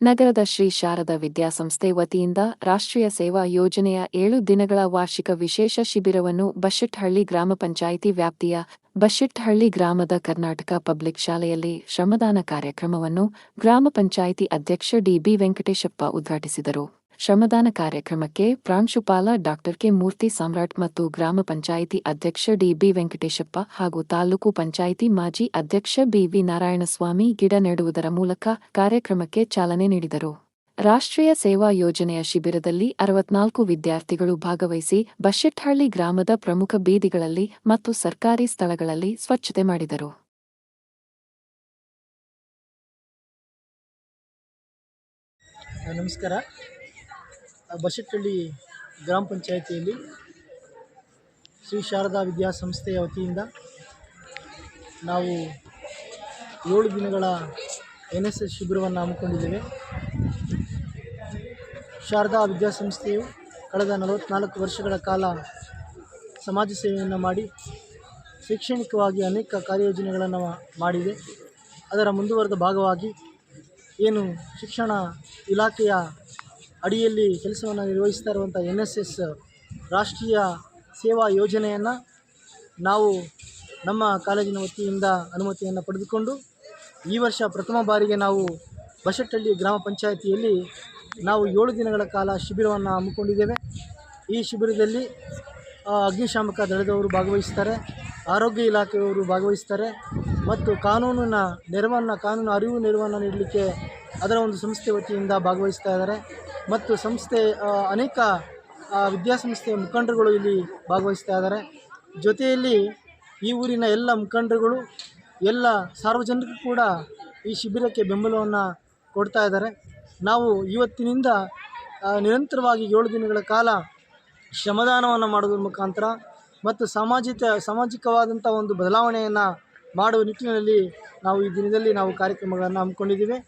ನಗರದ ಶ್ರೀ ಶಾರದ ವಿದ್ಯಾಸಂಸ್ಥೆ ವತಿಯಿಂದ ರಾಷ್ಟ್ರೀಯ ಸೇವಾ ಯೋಜನೆಯ ಏಳು ದಿನಗಳ ವಾರ್ಷಿಕ ವಿಶೇಷ ಶಿಬಿರವನ್ನು ಬಶೆಟ್ಹಳ್ಳಿ ಗ್ರಾಮ ಪಂಚಾಯಿತಿ ವ್ಯಾಪ್ತಿಯ ಬಶೆಟ್ಹಳ್ಳಿ ಗ್ರಾಮದ ಕರ್ನಾಟಕ ಪಬ್ಲಿಕ್ ಶಾಲೆಯಲ್ಲಿ ಶ್ರಮದಾನ ಕಾರ್ಯಕ್ರಮವನ್ನು ಗ್ರಾಮ ಪಂಚಾಯಿತಿ ಅಧ್ಯಕ್ಷ ಡಿಬಿ ವೆಂಕಟೇಶಪ್ಪ ಉದ್ಘಾಟಿಸಿದರು. ಶ್ರಮದಾನ ಕಾರ್ಯಕ್ರಮಕ್ಕೆ ಪ್ರಾಂಶುಪಾಲ ಡಾಕ್ಟರ್ ಕೆ ಮೂರ್ತಿ ಸಾಮ್ರಾಟ್ ಮತ್ತು ಗ್ರಾಮ ಪಂಚಾಯಿತಿ ಅಧ್ಯಕ್ಷ ಡಿಬಿ ವೆಂಕಟೇಶಪ್ಪ ಹಾಗೂ ತಾಲೂಕು ಪಂಚಾಯಿತಿ ಮಾಜಿ ಅಧ್ಯಕ್ಷ ಬಿವಿ ನಾರಾಯಣಸ್ವಾಮಿ ಗಿಡ ನೆಡುವುದರ ಮೂಲಕ ಕಾರ್ಯಕ್ರಮಕ್ಕೆ ಚಾಲನೆ ನೀಡಿದರು. ರಾಷ್ಟ್ರೀಯ ಸೇವಾ ಯೋಜನೆಯ ಶಿಬಿರದಲ್ಲಿ ಅರವತ್ನಾಲ್ಕು ವಿದ್ಯಾರ್ಥಿಗಳು ಭಾಗವಹಿಸಿ ಬಶೆಟ್ಹಳ್ಳಿ ಗ್ರಾಮದ ಪ್ರಮುಖ ಬೀದಿಗಳಲ್ಲಿ ಮತ್ತು ಸರ್ಕಾರಿ ಸ್ಥಳಗಳಲ್ಲಿ ಸ್ವಚ್ಛತೆ ಮಾಡಿದರು. ನಮಸ್ಕಾರ. ಬಶೆಟ್ಟಹಳ್ಳಿ ಗ್ರಾಮ ಪಂಚಾಯಿತಿಯಲ್ಲಿ ಶ್ರೀ ಶಾರದಾ ವಿದ್ಯಾಸಂಸ್ಥೆಯ ವತಿಯಿಂದ ನಾವು ಏಳು ದಿನಗಳ ಎನ್ ಎಸ್ ಎಸ್ ಶಿಬಿರವನ್ನು ಹಮ್ಮಿಕೊಂಡಿದ್ದೇವೆ. ಶಾರದಾ ವಿದ್ಯಾಸಂಸ್ಥೆಯು ಕಳೆದ ನಲವತ್ತ್ನಾಲ್ಕು ವರ್ಷಗಳ ಕಾಲ ಸಮಾಜ ಸೇವೆಯನ್ನು ಮಾಡಿ ಶೈಕ್ಷಣಿಕವಾಗಿ ಅನೇಕ ಕಾರ್ಯಯೋಜನೆಗಳನ್ನು ಮಾಡಿದೆ. ಅದರ ಮುಂದುವರೆದ ಭಾಗವಾಗಿ ಏನು ಶಿಕ್ಷಣ ಇಲಾಖೆಯ ಅಡಿಯಲ್ಲಿ ಕೆಲಸವನ್ನು ನಿರ್ವಹಿಸ್ತಾ ಇರುವಂಥ ಎನ್ ಎಸ್ ಎಸ್ ರಾಷ್ಟ್ರೀಯ ಸೇವಾ ಯೋಜನೆಯನ್ನು ನಾವು ನಮ್ಮ ಕಾಲೇಜಿನ ವತಿಯಿಂದ ಅನುಮತಿಯನ್ನು ಪಡೆದುಕೊಂಡು ಈ ವರ್ಷ ಪ್ರಥಮ ಬಾರಿಗೆ ನಾವು ಬಸಟ್ಟಳ್ಳಿ ಗ್ರಾಮ ಪಂಚಾಯಿತಿಯಲ್ಲಿ ನಾವು ಏಳು ದಿನಗಳ ಕಾಲ ಶಿಬಿರವನ್ನು ಹಮ್ಮಿಕೊಂಡಿದ್ದೇವೆ. ಈ ಶಿಬಿರದಲ್ಲಿ ಅಗ್ನಿಶಾಮಕ ದಳದವರು ಭಾಗವಹಿಸ್ತಾರೆ, ಆರೋಗ್ಯ ಇಲಾಖೆಯವರು ಭಾಗವಹಿಸ್ತಾರೆ ಮತ್ತು ಕಾನೂನಿನ ನೆರವನ್ನು, ಕಾನೂನು ಅರಿವು ನೆರವನ್ನು ನೀಡಲಿಕ್ಕೆ ಅದರ ಒಂದು ಸಂಸ್ಥೆ ವತಿಯಿಂದ ಭಾಗವಹಿಸ್ತಾ ಇದ್ದಾರೆ. ಮತ್ತು ಸಂಸ್ಥೆ ಅನೇಕ ವಿದ್ಯಾಸಂಸ್ಥೆಯ ಮುಖಂಡರುಗಳು ಇಲ್ಲಿ ಭಾಗವಹಿಸ್ತಾ ಇದ್ದಾರೆ. ಜೊತೆಯಲ್ಲಿ ಈ ಊರಿನ ಎಲ್ಲ ಮುಖಂಡರುಗಳು, ಎಲ್ಲ ಸಾರ್ವಜನಿಕರು ಕೂಡ ಈ ಶಿಬಿರಕ್ಕೆ ಬೆಂಬಲವನ್ನು ಕೊಡ್ತಾ ಇದ್ದಾರೆ. ನಾವು ಇವತ್ತಿನಿಂದ ನಿರಂತರವಾಗಿ ಏಳು ದಿನಗಳ ಕಾಲ ಶ್ರಮದಾನವನ್ನು ಮಾಡೋದ್ರ ಮುಖಾಂತರ ಮತ್ತು ಸಾಮಾಜಿಕ ಸಾಮಾಜಿಕವಾದಂಥ ಒಂದು ಬದಲಾವಣೆಯನ್ನು ಮಾಡುವ ನಿಟ್ಟಿನಲ್ಲಿ ನಾವು ಈ ದಿನದಲ್ಲಿ ನಾವು ಕಾರ್ಯಕ್ರಮಗಳನ್ನು ಹಮ್ಮಿಕೊಂಡಿದ್ದೀವಿ.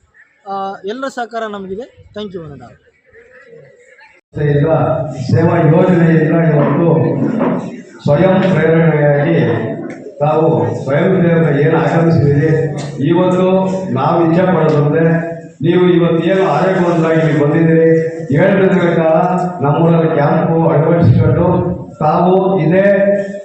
ಎಲ್ಲರ ಸಹಕಾರ ನಮಗಿದೆ. ಥ್ಯಾಂಕ್ ಯು ಅನ್ನೋದು ಸಂಸ್ಥೆಯಿಂದ ಸೇವಾ ಯೋಜನೆಯಿಂದ ಇವತ್ತು ಸ್ವಯಂ ಪ್ರೇರಣೆಯಾಗಿ ತಾವು ಸ್ವಯಂ ಪ್ರೇರಣೆ ಏನು ಆಗಮಿಸಿದ್ದೀರಿ ಇವತ್ತು ನಾವು ಇಚ್ಛೆ ಪಡೋದಂದ್ರೆ ನೀವು ಇವತ್ತು ಏನು ಆರೋಗ್ಯವಂತರಾಗಿ ಬಂದಿದ್ದೀರಿ? ಏಳು ದಿನಗಳ ಕಾಲ ನಮ್ಮೂರಲ್ಲಿ ಕ್ಯಾಂಪು ಅಳವಡಿಸಿಕೊಂಡು ತಾವು ಇದೇ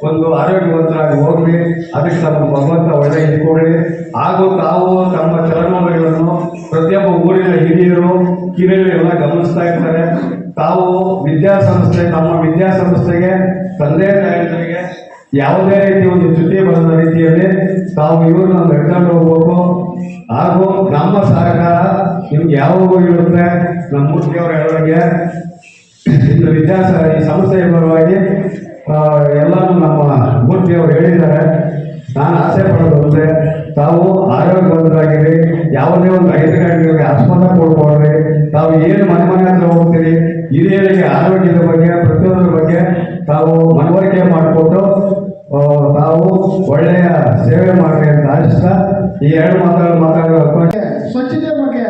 ಒಂದು ಆರೋಗ್ಯವಂತರಾಗಿ ಹೋಗಲಿ, ಅದಕ್ಕೆ ತಮ್ಮ ಭಗವಂತ ಒಳ್ಳೆ ಇಟ್ಕೊಳ್ಳಿ ಹಾಗೂ ತಾವು ತಮ್ಮ ಚಲನವಲನಗಳನ್ನು ಪ್ರತಿಯೊಬ್ಬ ಊರಿನ ಹಿರಿಯರು, ಕಿರಿಯರು ಎಲ್ಲ ಗಮನಿಸ್ತಾ ಇರ್ತಾರೆ. ತಾವು ವಿದ್ಯಾಸಂಸ್ಥೆ, ತಮ್ಮ ವಿದ್ಯಾಸಂಸ್ಥೆಗೆ ತಂದೆ ತಾಯಿಗಳಿಗೆ ಯಾವುದೇ ರೀತಿ ಒಂದು ಚುಟ್ಟಿ ಬಂದ ರೀತಿಯಲ್ಲಿ ತಾವು ಇವ್ರನ್ನ ನಡ್ಕೊಂಡು ಹೋಗ್ಬೇಕು. ಹಾಗೂ ನಮ್ಮ ಸಹಕಾರ ನಿಮ್ಗೆ ಯಾವಾಗೂ ಇರುತ್ತೆ. ನಮ್ಮ ಮೂರ್ತಿಯವರ ಹೇಳೋರಿಗೆ ಇನ್ನು ವಿದ್ಯಾಸ ಈ ಸಂಸ್ಥೆಯ ಪರವಾಗಿ ಎಲ್ಲರೂ ನಮ್ಮ ಮೂರ್ತಿಯವರು ಹೇಳಿದ್ದಾರೆ. ನಾನು ಆಸೆ ಪಡೋದು ಅಂದರೆ, ತಾವು ಆರೋಗ್ಯವಂತರಾಗಿರಿ, ಯಾವುದೇ ಒಂದು ಐದುಗಳಿಗೆ ಆಸ್ಪತ್ರೆ ಕೊಡ್ಕೊಡ್ರಿ ತಾವು ಏನು ಮನೆ ಮನೆ ಹತ್ರ ಹೋಗ್ತೀರಿ, ಹಿರಿಯರಿಗೆ ಆರೋಗ್ಯದ ಬಗ್ಗೆ, ಪ್ರತಿಯೊಂದರ ಬಗ್ಗೆ ತಾವು ಮನವರಿಕೆ ಮಾಡಿಕೊಟ್ಟು ತಾವು ಒಳ್ಳೆಯ ಸೇವೆ ಮಾಡಿ ಅಂತ ಆಶಿಸ್ತಾ ಈ ಎರಡು ಮಾತಾಡೋ ಮಾತಾಡೋ ಅವಕಾಶ ಸ್ವಚ್ಛತೆ ಬಗ್ಗೆ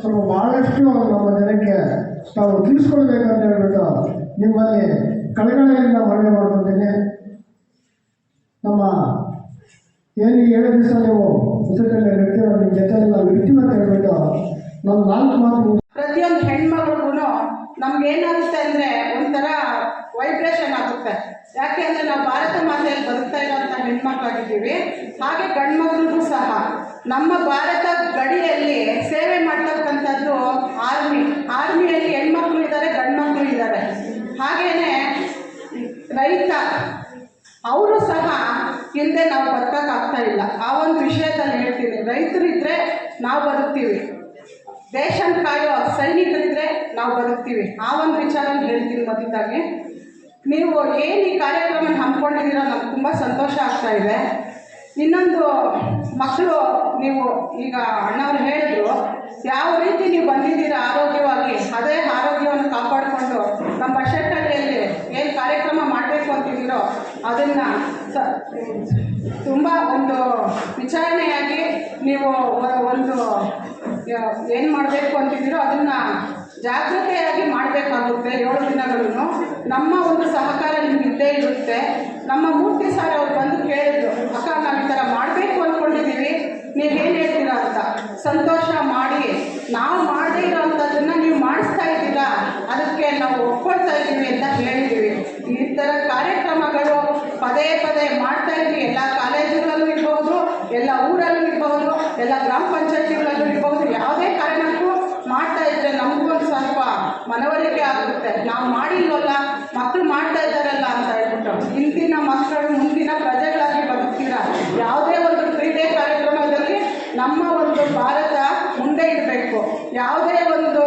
ಸ್ವಲ್ಪ ಬಹಳಷ್ಟು ನಮ್ಮ ಜನಕ್ಕೆ ತಾವು ತಿಳಿಸ್ಕೊಳ್ಬೇಕಂತ ಹೇಳ್ಬಿಟ್ಟು ನಿಮ್ಮಲ್ಲಿ ಕಳಕಳಿಯಿಂದ ಮನವಿ ಮಾಡ್ಕೊತೀನಿ. ನಮ್ಮ ಏನು ಏಳು ದಿವಸ ನೀವು ಉಸಿರಲ್ಲಿ ಇರ್ತೀರೋ ನಿಮ್ಮ ನಾವು ಇರ್ತೀವಿ ಅಂತ ಹೇಳ್ಬಿಟ್ಟು ನಮ್ಮ ನಾಲ್ಕು ಮಾತು ನಮ್ಗೆ ಏನಾಗುತ್ತೆ ಅಂದರೆ ಒಂಥರ ವೈಬ್ರೇಷನ್ ಆಗುತ್ತೆ. ಯಾಕೆ ಅಂದರೆ ನಾವು ಭಾರತ ಮಾತೆಯಲ್ಲಿ ಬದುಕ್ತಾ ಇರೋಂಥ ಹೆಣ್ಮಕ್ಳಾಗಿದ್ದೀವಿ. ಹಾಗೆ ಗಂಡ್ಮಕ್ಳಿಗೂ ಸಹ ನಮ್ಮ ಭಾರತ ಗಡಿಯಲ್ಲಿ ಸೇವೆ ಮಾಡ್ತಕ್ಕಂಥದ್ದು ಆರ್ಮಿ ಆರ್ಮಿಯಲ್ಲಿ ಹೆಣ್ಮಕ್ಳು ಇದ್ದಾರೆ, ಗಂಡ್ಮಕ್ಳು ಇದ್ದಾರೆ. ಹಾಗೆಯೇ ರೈತ, ಅವರು ಸಹ ಹಿಂದೆ ನಾವು ಬದುಕೋಕ್ಕಾಗ್ತಾ ಇಲ್ಲ. ಆ ಒಂದು ವಿಷಯದಲ್ಲಿ ಹೇಳ್ತೀನಿ. ರೈತರಿದ್ದರೆ ನಾವು ಬದುಕ್ತೀವಿ. ದೇಶನ ಕಾಯೋ ಸೈನಿಕರಿದ್ರೆ ನಾವು ಬದುಕ್ತೀವಿ. ಆ ಒಂದು ವಿಚಾರನ ಹೇಳ್ತೀನಿ ಮೊದಲಾಗಿ ನೀವು ಏನು ಈ ಕಾರ್ಯಕ್ರಮ ಹಮ್ಮಿಕೊಂಡಿದ್ದೀರಾ ನಮ್ಗೆ ತುಂಬ ಸಂತೋಷ ಆಗ್ತಾ ಇದೆ. ಇನ್ನೊಂದು ಮಕ್ಕಳು ನೀವು ಈಗ ಅಣ್ಣವ್ರು ಹೇಳಿದ್ರು, ಯಾವ ರೀತಿ ನೀವು ಬಂದಿದ್ದೀರಾ ಆರೋಗ್ಯವಾಗಿ, ಅದೇ ಆರೋಗ್ಯವನ್ನು ಕಾಪಾಡಿಕೊಂಡು ನಮ್ಮ ಬಶೆಟ್ಟಹಳ್ಳಿಯಲ್ಲಿ ಏನು ಕಾರ್ಯಕ್ರಮ ಮಾಡಬೇಕು ಅಂತಿದ್ದೀರೋ ಅದನ್ನು ಸ, ತುಂಬ ಒಂದು ವಿಚಾರಣೆಯಾಗಿ ನೀವು ಒಂದು ಏನು ಮಾಡಬೇಕು ಅಂತಿದ್ದೀರೋ ಅದನ್ನು ಜಾಗೃತೆಯಾಗಿ ಮಾಡಬೇಕಾಗುತ್ತೆ ಏಳು ದಿನಗಳನ್ನು. ನಮ್ಮ ಒಂದು ಸಹಕಾರ ನಿಮ್ಗೆ ಇದ್ದೇ ಇರುತ್ತೆ. ನಮ್ಮ ಮೂರ್ತಿ ಸಾರ್ ಅವ್ರು ಬಂದು ಕೇಳಿದ್ರು, ಅಕ್ಕ, ನಾವು ಈ ಥರ ಮಾಡಬೇಕು ಅಂದ್ಕೊಂಡಿದ್ದೀವಿ. ನೀವೇನು ಹೇಳ್ತೀರಾ ಅಂತ. ಸಂತೋಷ ಮಾಡಿ, ನಾವು ಮಾಡದೇ ಇರೋವಂಥದ್ದನ್ನು ನೀವು ಮಾಡಿಸ್ತಾ ಇದ್ದೀರಾ? ಅದಕ್ಕೆ ನಾವು ಒಪ್ಕೊಳ್ತಾ ಇದ್ದೀವಿ ಅಂತ ಹೇಳಿದ್ದೀವಿ. ಈ ಥರ ಕಾರ್ಯಕ್ರಮಗಳು ಪದೇ ಪದೇ ಮಾಡ್ತಾ ಇದ್ದೀವಿ. ಎಲ್ಲ ಕಾಲೇಜುಗಳಲ್ಲೂ ಇರ್ಬೋದು, ಎಲ್ಲ ಊರಲ್ಲೂ ಇರ್ಬೋದು. ಎಲ್ಲ ಗ್ರಾಮ ಪಂಚಾಯತಿಗಳಲ್ಲೂ ಇರ್ಬೋದು ಯಾವುದೇ ಕಾರಣಕ್ಕೂ ಮಾಡ್ತಾ ಇದ್ರೆ ನಮಗೂ ಒಂದು ಸ್ವಲ್ಪ ಮನವರಿಕೆ ಆಗುತ್ತೆ. ನಾವು ಮಾಡಿಲ್ವಲ್ಲ ಮಕ್ಕಳು ಮಾಡ್ತಾ ಇದ್ದಾರಲ್ಲ ಅಂತ ಹೇಳ್ಬಿಟ್ಟು ಇಂದಿನ ಮಕ್ಕಳು, ಮುಂದಿನ ಪ್ರಜೆಗಳಾಗಿ ಬದುಕ್ತೀರಾ? ಯಾವುದೇ ಒಂದು ಕ್ರೀಡೆ ಕಾರ್ಯಕ್ರಮದಲ್ಲಿ ನಮ್ಮ ಒಂದು ಭಾರತ ಮುಂದೆ ಇರಬೇಕು. ಯಾವುದೇ ಒಂದು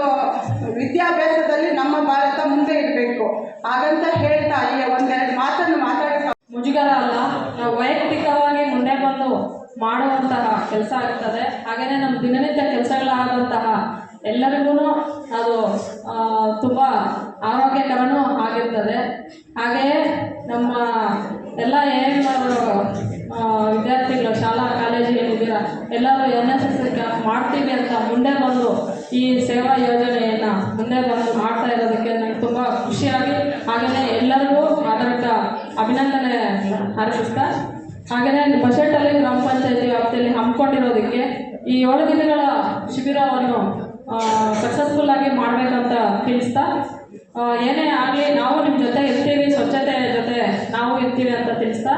ವಿದ್ಯಾಭ್ಯಾಸದಲ್ಲಿ ನಮ್ಮ ಭಾರತ ಮುಂದೆ ಇರಬೇಕು. ಹಾಗಂತ ಹೇಳ್ತಾ ಈ ಒಂದೆರಡು ಮಾತನ್ನು ಮಾತಾಡಿ ಮುಜುಗರ ಅಲ್ಲ, ನಾವು ವೈಯಕ್ತಿಕವಾಗಿ ಮುಂದೆ ಬಂದು ಮಾಡುವಂತಹ ಕೆಲಸ ಆಗ್ತದೆ. ಹಾಗೆಯೇ ನಮ್ಮ ದಿನನಿತ್ಯ ಕೆಲಸಗಳಾದಂತಹ ಎಲ್ಲರಿಗೂ ಅದು ತುಂಬ ಆರೋಗ್ಯಕರನೂ ಆಗಿರ್ತದೆ. ಹಾಗೆಯೇ ನಮ್ಮ ಎಲ್ಲ ಏನು ವಿದ್ಯಾರ್ಥಿಗಳು, ಶಾಲಾ ಕಾಲೇಜಿಗಳಿದ್ದೀರ ಎಲ್ಲರೂ ಎನ್ ಎಸ್ ಎಸ್ ಮಾಡ್ತೀವಿ ಅಂತ ಮುಂದೆ ಬಂದು ಈ ಸೇವಾ ಯೋಜನೆಯನ್ನು ಮುಂದೆ ಬಂದು ಮಾಡ್ತಾ ಇರೋದಕ್ಕೆ ನನಗೆ ತುಂಬ ಖುಷಿಯಾಗಿ ಹಾಗೆಯೇ ಎಲ್ಲರಿಗೂ ಆಧಾರಿತ ಅಭಿನಂದನೆ ಹಾರೈಸ್ತಾ ಹಾಗೆಯೇ ಬಸೆಟ್ಟಲ್ಲಿ ಗ್ರಾಮ ಪಂಚಾಯತಿ ವ್ಯಾಪ್ತಿಯಲ್ಲಿ ಹಮ್ಮಿಕೊಂಡಿರೋದಕ್ಕೆ ಈ ಏಳು ದಿನಗಳ ಶಿಬಿರವನ್ನು ಸಕ್ಸಸ್ಫುಲ್ ಆಗಿ ಮಾಡಬೇಕಂತ ತಿಳಿಸ್ತಾ ಏನೇ ಆಗಲಿ ನಾವು ನಿಮ್ಮ ಜೊತೆ ಇರ್ತೀವಿ ಸ್ವಚ್ಛತೆ ಜೊತೆ ನಾವು ಇರ್ತೀವಿ ಅಂತ ತಿಳಿಸ್ತಾ